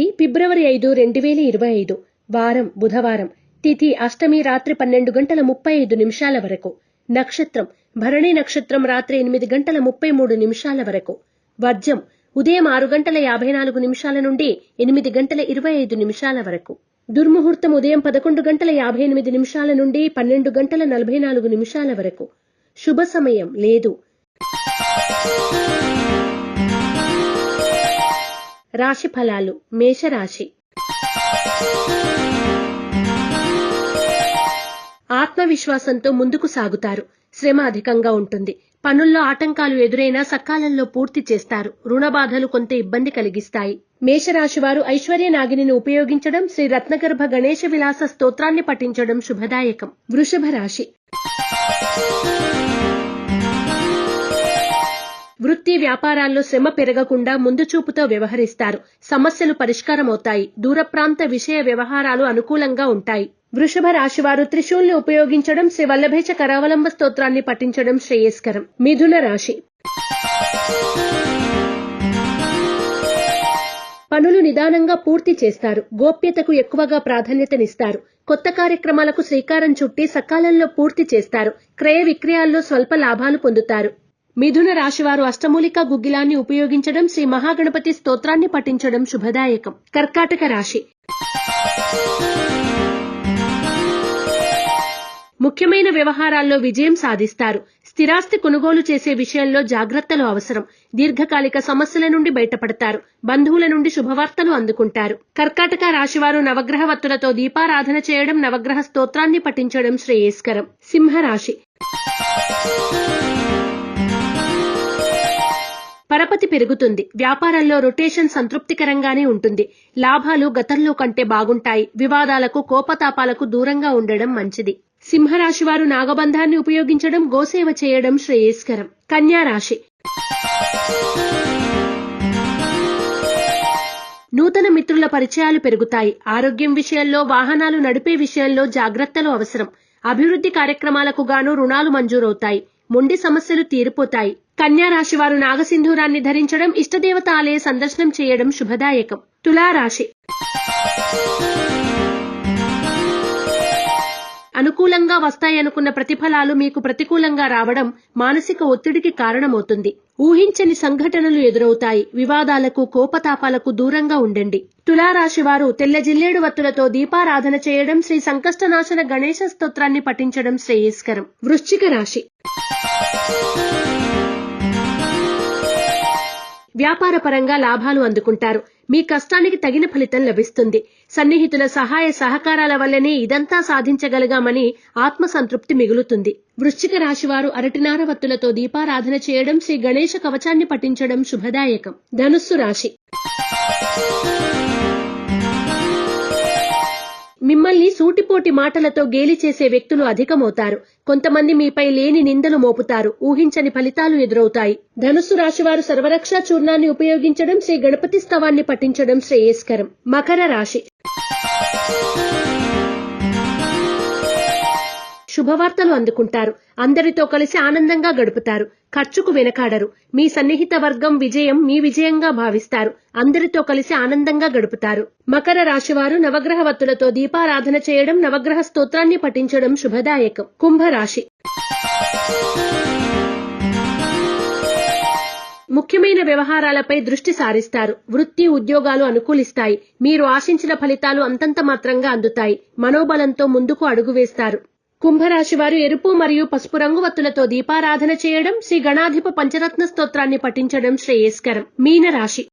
ఫిబ్రవరి ఐదు రెండు వేల ఇరవై ఐదు. వారం బుధవారం. తిథి అష్టమి రాత్రి పన్నెండు గంటల ముప్పై ఐదు నిమిషాల వరకు. నక్షత్రం భరణి నక్షత్రం రాత్రి ఎనిమిది గంటల ముప్పై మూడు నిమిషాల వరకు. వర్జం ఉదయం ఆరు గంటల యాభై నాలుగు నిమిషాల నుండి ఎనిమిది గంటల ఇరవై ఐదు నిమిషాల వరకు. దుర్ముహూర్తం ఉదయం పదకొండు గంటల యాభై ఎనిమిది నిమిషాల నుండి పన్నెండు గంటల నలభై నాలుగు నిమిషాల వరకు. శుభ సమయం లేదు. రాశి ఫలాలు మేషరాశి. ఆత్మవిశ్వాసంతో ముందుకు సాగుతారు. శ్రమ అధికంగా ఉంటుంది. పనుల్లో ఆటంకాలు ఎదురైనా సకాలంలో పూర్తి చేస్తారు. రుణ బాధలు కొంత ఇబ్బంది కలిగిస్తాయి. మేషరాశివారు ఐశ్వర్య నాగిని ఉపయోగించడం శ్రీ రత్నగర్భ గణేశ విలాస స్తోత్రాన్ని పఠించడం శుభదాయకం. వృషభ రాశి వృత్తి వ్యాపారాల్లో శ్రమ పెరగకుండా ముందు చూపుతో వ్యవహరిస్తారు. సమస్యలు పరిష్కారమవుతాయి. దూర ప్రాంత విషయ వ్యవహారాలు అనుకూలంగా ఉంటాయి. వృషభ రాశివారు త్రిశూల్ని ఉపయోగించడం శ్రీ వల్లభేచ కరావలంబ స్తోత్రాన్ని పఠించడం శ్రేయస్కరం. మిథున రాశి. పనులు నిదానంగా పూర్తి చేస్తారు. గోప్యతకు ఎక్కువగా ప్రాధాన్యతనిస్తారు. కొత్త కార్యక్రమాలకు శ్రీకారం చుట్టి సకాలంలో పూర్తి చేస్తారు. క్రయ విక్రయాల్లో స్వల్ప లాభాలు పొందుతారు. మిథున రాశివారు అష్టమూలిక గుగ్గిలాన్ని ఉపయోగించడం శ్రీ మహాగణపతి స్తోత్రాన్ని పఠించడం శుభదాయకం. కర్కాటక రాశి. ముఖ్యమైన వ్యవహారాల్లో విజయం సాధిస్తారు. స్థిరాస్తి కొనుగోలు చేసే విషయంలో జాగ్రత్తలు అవసరం. దీర్ఘకాలిక సమస్యల నుండి బయటపడతారు. బంధువుల నుండి శుభవార్తలు అందుకుంటారు. కర్కాటక రాశివారు నవగ్రహ వత్తులతో దీపారాధన చేయడం నవగ్రహ స్తోత్రాన్ని పఠించడం శ్రేయస్కరం. సింహరాశి. పరపతి పెరుగుతుంది. వ్యాపారంలో రొటేషన్ సంతృప్తికరంగానే ఉంటుంది. లాభాలు గతంలో కంటే బాగుంటాయి. వివాదాలకు కోపతాపాలకు దూరంగా ఉండడం మంచిది. సింహరాశి వారు నాగబంధాన్ని ఉపయోగించడం గోసేవ చేయడం శ్రేయస్కరం. కన్యా రాశి. నూతన మిత్రుల పరిచయాలు పెరుగుతాయి. ఆరోగ్యం విషయంలో వాహనాలు నడిపే విషయంలో జాగ్రత్తలు అవసరం. అభివృద్ధి కార్యక్రమాలకు గాను రుణాలు మంజూరవుతాయి. మొండి సమస్యలు తీరిపోతాయి. కన్యా రాశి వారు నాగసింధూరాన్ని ధరించడం ఇష్టదేవత ఆలయ సందర్శనం చేయడం శుభదాయకం. తులారాశి. అనుకూలంగా వస్తాయనుకున్న ప్రతిఫలాలు మీకు ప్రతికూలంగా రావడం మానసిక ఒత్తిడికి కారణమవుతుంది. ఊహించని సంఘటనలు ఎదురవుతాయి. వివాదాలకు కోపతాపాలకు దూరంగా ఉండండి. తులారాశి వారు తెల్ల జిల్లేడు వత్తులతో దీపారాధన చేయడం శ్రీ సంకష్టనాశన గణేశ స్తోత్రాన్ని పఠించడం శ్రేయస్కరం. వృశ్చిక రాశి. వ్యాపార పరంగా లాభాలు అందుకుంటారు. మీ కష్టానికి తగిన ఫలితం లభిస్తుంది. సన్నిహితుల సహాయ సహకారాల వల్లనే ఇదంతా సాధించగలిగామని ఆత్మసంతృప్తి మిగులుతుంది. వృశ్చిక రాశివారు అరటినార వత్తులతో దీపారాధన చేయడం శ్రీ గణేశ కవచాన్ని పఠించడం శుభదాయకం. ధనుస్సు రాశి. మిమ్మల్ని సూటిపోటి మాటలతో గేలి చేసే వ్యక్తులు అధికమవుతారు. కొంతమంది మీపై లేని నిందలు మోపుతారు. ఊహించని ఫలితాలు ఎదురవుతాయి. ధనుస్సు రాశివారు సర్వరక్ష చూర్ణాన్ని ఉపయోగించడం శ్రీ గణపతి స్తవాన్ని పఠించడం శ్రేయస్కరం. మకర రాశి. శుభవార్తలు అందుకుంటారు. అందరితో కలిసి ఆనందంగా గడుపుతారు. ఖర్చుకు వెనకాడరు. మీ సన్నిహిత వర్గం విజయం మీ విజయంగా భావిస్తారు. అందరితో కలిసి ఆనందంగా గడుపుతారు. మకర రాశివారు నవగ్రహ వత్తులతో దీపారాధన చేయడం నవగ్రహ స్తోత్రాన్ని పఠించడం శుభదాయకం. కుంభరాశి. ముఖ్యమైన వ్యవహారాలపై దృష్టి సారిస్తారు. వృత్తి ఉద్యోగాలు అనుకూలిస్తాయి. మీరు ఆశించిన ఫలితాలు అంతంత మాత్రంగా అందుతాయి. మనోబలంతో ముందుకు అడుగు వేస్తారు. కుంభరాశి వారు ఎరుపు మరియు పసుపు రంగు వత్తులతో దీపారాధన చేయడం శ్రీ గణాధిప పంచరత్న స్తోత్రాన్ని పఠించడం శ్రేయస్కరం. మీనరాశి.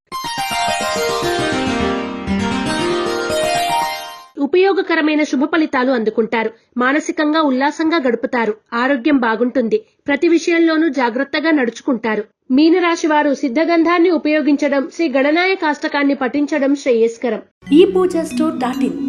ఉపయోగకరమైన శుభ ఫలితాలు అందుకుంటారు. మానసికంగా ఉల్లాసంగా గడుపుతారు. ఆరోగ్యం బాగుంటుంది. ప్రతి విషయంలోనూ జాగ్రత్తగా నడుచుకుంటారు. మీనరాశి వారు సిద్ధగంధాన్ని ఉపయోగించడం శ్రీ గణనాయ కాష్టకాన్ని పఠించడం శ్రేయస్కరం. ఈ పూజ స్టోర్ డాట్ ఇన్.